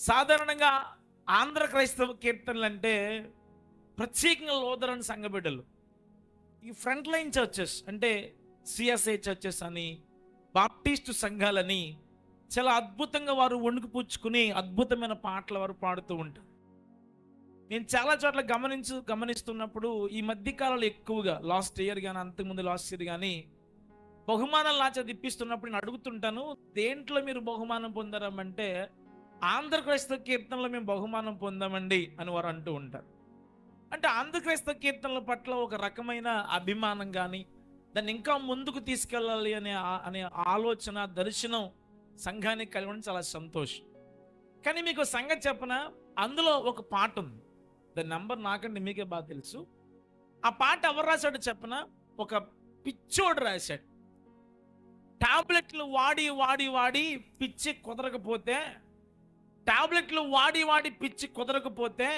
సాధారణంగా ఆంధ్ర క్రైస్తవ కీర్తనలు అంటే ప్రత్యేకంగా లోదరని సంఘబిడ్డలు. ఈ ఫ్రంట్ లైన్ చర్చెస్ అంటే సిఎస్ఏ చర్చెస్ అని బాప్టిస్టు సంఘాలని చాలా అద్భుతంగా వారు వణుకు పుచ్చుకుని అద్భుతమైన పాటలు వారు పాడుతూ ఉంటారు. నేను చాలా చోట్ల గమనించు గమనిస్తున్నప్పుడు ఈ మధ్య కాలంలో ఎక్కువగా లాస్ట్ ఇయర్ కానీ అంతకుముందు లాస్ట్ ఇయర్ కానీ బహుమానాలు నాచ తిప్పిస్తున్నప్పుడు నేను అడుగుతుంటాను దేంట్లో మీరు బహుమానం పొందారమంటే ఆంధ్రక్రైస్తవ కీర్తనలో మేము బహుమానం పొందామండి అని వారు అంటూ ఉంటారు. అంటే ఆంధ్రక్రైస్తవ కీర్తనల పట్ల ఒక రకమైన అభిమానం కానీ దాన్ని ఇంకా ముందుకు తీసుకెళ్ళాలి అనే అనే ఆలోచన దర్శనం సంఘానికి కలిగి ఉండడం చాలా సంతోషం. కానీ మీకు సంఘం సంగతి చెప్పన? అందులో ఒక పాట ఉంది. దాని నంబర్ నాకంటే మీకే బాగా తెలుసు. ఆ పాట ఎవరు రాశాడో చెప్పన? ఒక పిచ్చోడు రాశాడు. టాబ్లెట్లు వాడి వాడి వాడి పిచ్చి కుదరకపోతే టాబ్లెట్లు వాడి వాడి పిచ్చి కుదరకపోతే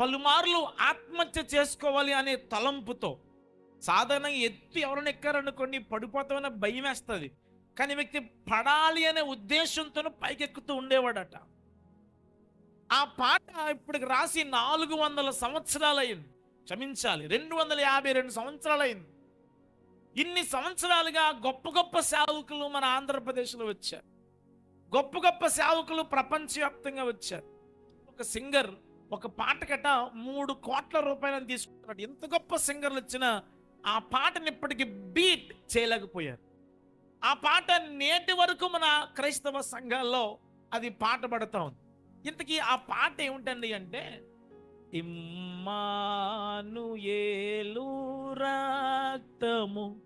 పలుమార్లు ఆత్మహత్య చేసుకోవాలి అనే తలంపుతో సాధారణంగా ఎత్తి ఎవరైనా ఎక్కారనుకోండి పడిపోతామనే భయం వేస్తుంది. కానీ వ్యక్తి పడాలి అనే ఉద్దేశంతో పైకెక్కుతూ ఉండేవాడట. ఆ పాట ఇప్పటికి రాసి నాలుగు వందల సంవత్సరాలైంది క్షమించాలి రెండు వందల యాభై రెండు సంవత్సరాలైంది ఇన్ని సంవత్సరాలుగా గొప్ప గొప్ప సేవకులు మన ఆంధ్రప్రదేశ్లో వచ్చారు. గొప్ప గొప్ప సేవకులు ప్రపంచవ్యాప్తంగా వచ్చారు. ఒక సింగర్ ఒక పాటకట మూడు కోట్ల రూపాయలను తీసుకుంటున్నాడు ఎంత గొప్ప సింగర్లు వచ్చినా ఆ పాటని ఇప్పటికీ బీట్ చేయలేకపోయారు. ఆ పాట నేటి వరకు మన క్రైస్తవ సంఘాల్లో అది పాట పడతా ఉంది. ఇంతకీ ఆ పాట ఏమిటండి అంటే ఇమ్మాను ఏలు రాక్తము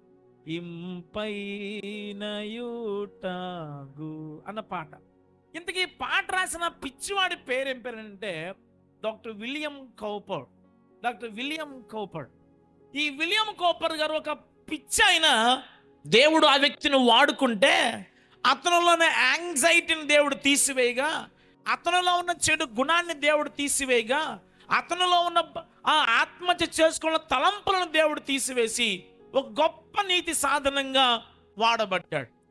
ఇంపైనయుటాగు అన్న పాట. ఇంతకీ పాట రాసిన పిచ్చివాడి పేరేం ఏం పేరు అంటే doctor William Cowper. Doctor William Cowper. ఈ విలియం కౌపర్ గారు ఒక పిచ్చి అయిన దేవుడు ఆ వ్యక్తిని వాడుకుంటే అతనిలోని యాంగ్జైటీని దేవుడు తీసివేయగా అతనిలో ఉన్న చెడు గుణాన్ని దేవుడు తీసివేయగా అతనిలో ఉన్న ఆ ఆత్మహత్య చేసుకున్న తలంపులను దేవుడు తీసివేసి ఒక గొప్ప నీతి సాధనంగా వాడబడ్డాడు.